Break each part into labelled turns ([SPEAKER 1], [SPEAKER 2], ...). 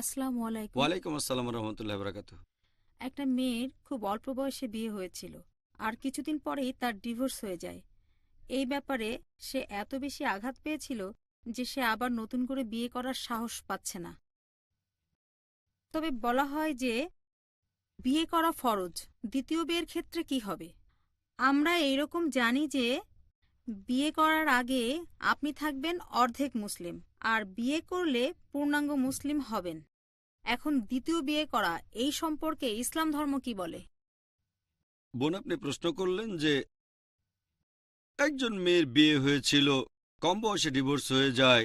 [SPEAKER 1] আসসালামু আলাইকুম।
[SPEAKER 2] ওয়ালাইকুম আসসালাম রহমতুল্লাহ বরাকাত
[SPEAKER 1] একটা মেয়ের খুব অল্প বয়সে বিয়ে হয়েছিল আর কিছুদিন পরেই তার ডিভোর্স হয়ে যায়। এই ব্যাপারে সে এত বেশি আঘাত পেয়েছিল যে সে আবার নতুন করে বিয়ে করার সাহস পাচ্ছে না। তবে বলা হয় যে বিয়ে করা ফরজ দ্বিতীয় বিয়ের ক্ষেত্রে কি হবে? আমরা এইরকম জানি যে বিয়ে করার আগে আপনি থাকবেন অর্ধেক মুসলিম, আর বিয়ে করলে পূর্ণাঙ্গ মুসলিম হবেন। এখন দ্বিতীয় বিয়ে করা, এই সম্পর্কে ইসলাম ধর্ম কি বলে?
[SPEAKER 2] বোন, আপনি প্রশ্ন করলেন যে একজন মেয়ের বিয়ে হয়েছিল, কম বয়সে ডিভোর্স হয়ে যায়,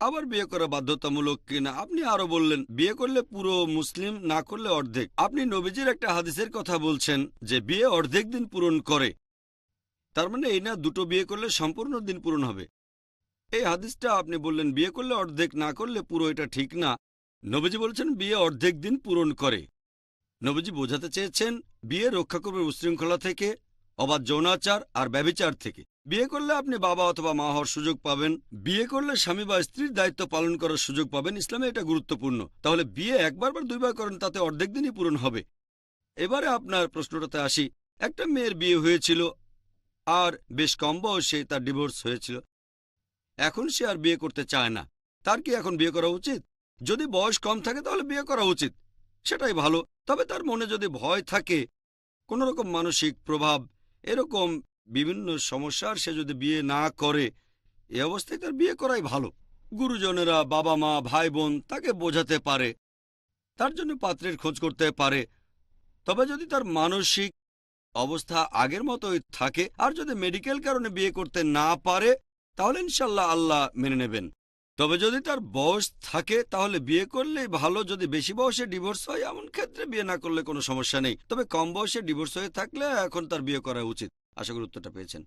[SPEAKER 2] আবার বিয়ে করা বাধ্যতামূলক কিনা? আপনি আরও বললেন, বিয়ে করলে পুরো মুসলিম, না করলে অর্ধেক। আপনি নবীজির একটা হাদিসের কথা বলছেন যে বিয়ে অর্ধেক দিন পূরণ করে। তার মানে এই না দুটো বিয়ে করলে সম্পূর্ণ দিন পূরণ হবে। এই হাদিসটা আপনি বললেন, বিয়ে করলে অর্ধেক না করলে পুরো এটা ঠিক না। নবীজি বলছেন, বিয়ে অর্ধেক দিন পূরণ করে। নবীজি বোঝাতে চেয়েছেন, বিয়ে রক্ষা করবে উশৃঙ্খলা থেকে, অবাধ যৌনাচার আর ব্যভিচার থেকে। বিয়ে করলে আপনি বাবা অথবা মা হওয়ার সুযোগ পাবেন। বিয়ে করলে স্বামী বা স্ত্রীর দায়িত্ব পালন করার সুযোগ পাবেন। ইসলামে এটা গুরুত্বপূর্ণ। তাহলে বিয়ে একবার বা দুইবার করেন, তাতে অর্ধেক দিনই পূরণ হবে। এবারে আপনার প্রশ্নটাতে আসি। একটা মেয়ের বিয়ে হয়েছিল আর বেশ কম বয়সে তার ডিভোর্স হয়েছিল। এখন সে আর বিয়ে করতে চায় না। তার কি এখন বিয়ে করা উচিত? যদি বয়স কম থাকে তাহলে বিয়ে করা উচিত। সেটাই ভালো। তবে তার মনে যদি ভয় থাকে কোনো রকম মানসিক প্রভাব, এরকম বিভিন্ন সমস্যার সে যদি বিয়ে না করে, এ অবস্থায় তার বিয়ে করাই ভালো। গুরুজনেরা বাবা মা ভাই বোন তাকে বোঝাতে পারে, তার জন্য পাত্রের খোঁজ করতে পারে। তবে যদি তার মানসিক অবস্থা আগের মতোই থাকে। আর যদি মেডিকেল কারণে বিয়ে করতে না পারে, তাহলে ইনশাল্লাহ আল্লাহ মেনে নেবেন। তবে যদি তার বয়স থাকে, তাহলে বিয়ে করলেই ভালো। যদি বেশি বয়সে ডিভোর্স হয়, এমন ক্ষেত্রে বিয়ে না করলে কোনো সমস্যা নেই। তবে কম বয়সে ডিভোর্স হয়ে থাকলে এখন তার বিয়ে করা উচিত। আশা করি উত্তরটা পেয়েছেন।